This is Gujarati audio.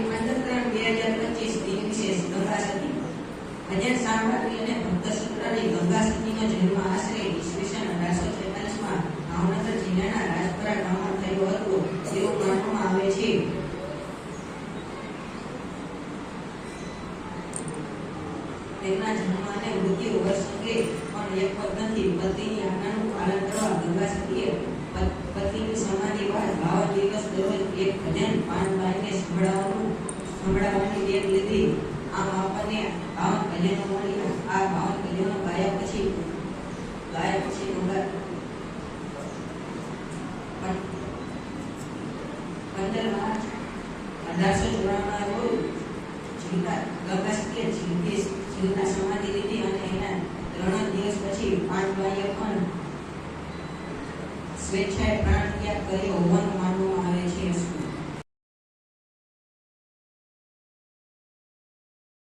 પંદર બે હજાર પચીસ દિન ગંગા સતી ભજન સાંભળી અને ભક્ત સૂત્રની ગંગા સતીનો જન્મ આશરે ઈસવીસન અઢારસો ત્રેતાલીસમાં ભાવનગર જિલ્લાના રાજપરા ગામમાં થયો હતો એવું માનવામાં આવે છે તેમના જન્મ અને મૃત્યુ વર્ષ અંગે પણ એક પદ નથી પતિની આજ્ઞાનું પાલન કરવા ગંગા સતીએ પતિની સમાધિ બાદ બાવન દિવસ દરરોજ એક ભજન પાનબાઈને સંભળાવવાનું સંભળાવવાની ટેવ લીધી આમ આપણને બાવન કલ્યાણો મળી. આ બાવન કલ્યાણો ગાયા પછી ગાયા પછી મંગળ પંદર માર્ચ અઢારસો ચોરાણું રોજ જીવતા ગંગા જીવતી જીવતા સમાધિ લીધી અને એના ત્રણ દિવસ પછી પાંચ ભાઈએ પણ સ્વેચ્છાએ પ્રાણ ત્યાગ કર્યો.